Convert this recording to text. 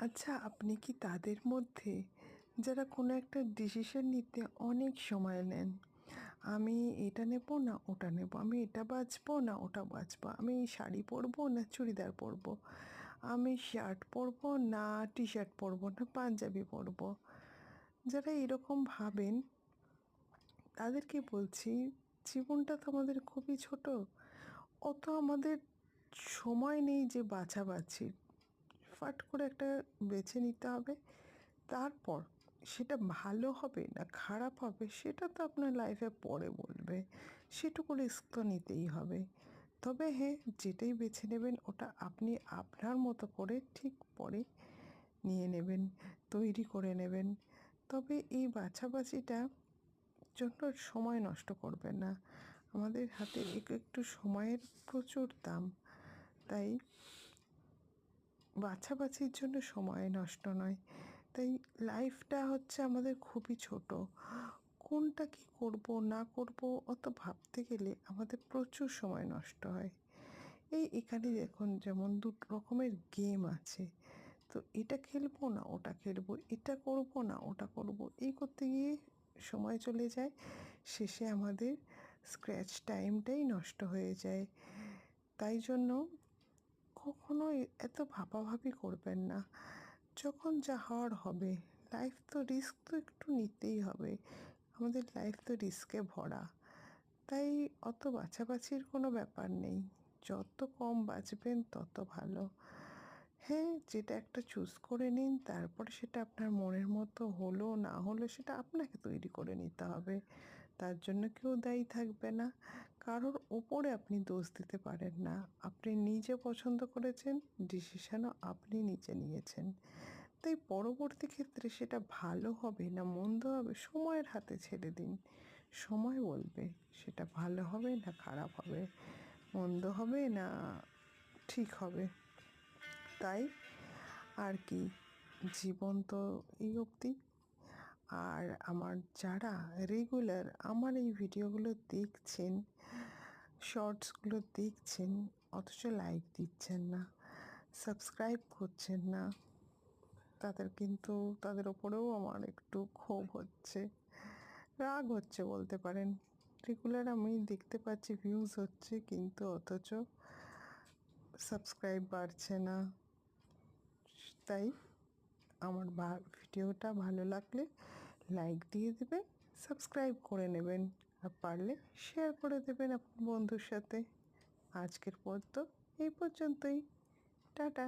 আচ্ছা আপনি কি তাদের মধ্যে যারা কোনো একটা ডিসিশন নিতে অনেক সময় নেন? আমি এটা নেব না, ওটা নেব, আমি এটা বাছবো না, ওটা বাছবো আমি শাড়ি পরবো না, চুড়িদার পরবো, আমি শার্ট পরবো না টি শার্ট পরবো না, পাঞ্জাবি পরবো? যারা এরকম ভাবেন, তাদেরকে বলছি, জীবনটা তো আমাদের খুবই ছোট, অত আমাদের সময় নেই যে বাছাবাছির ফাট করে একটা বেছে নিতে হবে। তারপর সেটা ভালো হবে না খারাপ হবে সেটা তো আপনার লাইফে পরে বলবে। সেটুকু রিস্ক তো নিতেই হবে। তবে হ্যাঁ যেটাই বেছে নেবেন ওটা আপনি আপনার মতো করে ঠিক পরে নিয়ে নেবেন, তৈরি করে নেবেন। তবে এই বাছাবাছিটা জন্য সময় নষ্ট করবেন না। আমাদের হাতে একটু একটু সময়ের প্রচুর দাম, তাই বাছাবাছির জন্য সময় নষ্ট নয়। তাই লাইফটা হচ্ছে আমাদের খুবই ছোট। কোনটা কি করব, না করব, অত ভাবতে গেলে আমাদের প্রচুর সময় নষ্ট হয়। এই এখানে দেখুন যেমন দু রকমের গেম আছে। তো এটা খেলব না, ওটা খেলব, এটা করব না, ওটা করব, এই করতে গিয়ে সময় চলে যায়। শেষে আমাদের স্ক্র্যাচ টাইমটাই নষ্ট হয়ে যায়। তাই জন্য কখনো এত ভাবাভাবি করবেন না। যখন যা হওয়ার হবে লাইফ তো রিস্ক তো একটু নিতেই হবে। আমাদের লাইফ তো রিস্কে ভরা। তাই অত বাছাবাছির কোনো ব্যাপার নেই। যত কম বাঁচবেন, তত ভালো। হ্যাঁ যেটা একটা চুজ করে নিন, তারপরে সেটা আপনার মনের মতো হলো, না হলো, সেটা আপনাকে তৈরি করে নিতে হবে। তার জন্য কেউ দায়ী থাকবে না। কারোর ওপরে আপনি দোষ দিতে পারেন না। আপনি নিজে পছন্দ করেছেন ডিসিশনও আপনি নিজে নিয়েছেন। তাই পরবর্তী ক্ষেত্রে সেটা ভালো হবে না মন্দ হবে সময়ের হাতে ছেড়ে দিন। সময় বলবে, সেটা ভালো হবে না খারাপ হবে। মন্দ হবে না ঠিক হবে। তাই আর কি জীবন তো এই অবধি। আর আমার যারা রেগুলার আমার এই ভিডিওগুলো দেখছেন শর্টসগুলো দেখছেন, অথচ লাইক দিচ্ছেন না সাবস্ক্রাইব করছেন না, তাদের কিন্তু, তাদের ওপরেও আমার একটু ক্ষোভ হচ্ছে, রাগ হচ্ছে বলতে পারেন। রেগুলার আমি দেখতে পাচ্ছি ভিউজ হচ্ছে, কিন্তু অথচ সাবস্ক্রাইব বাড়ছে না। তাই আমার ভিডিওটা ভালো লাগলে লাইক দিয়ে দেবেন সাবস্ক্রাইব করে নেবেন আর পারলে শেয়ার করে দেবেন আপনার বন্ধুর সাথে। আজকের পর তো এই পর্যন্তই। টাটা।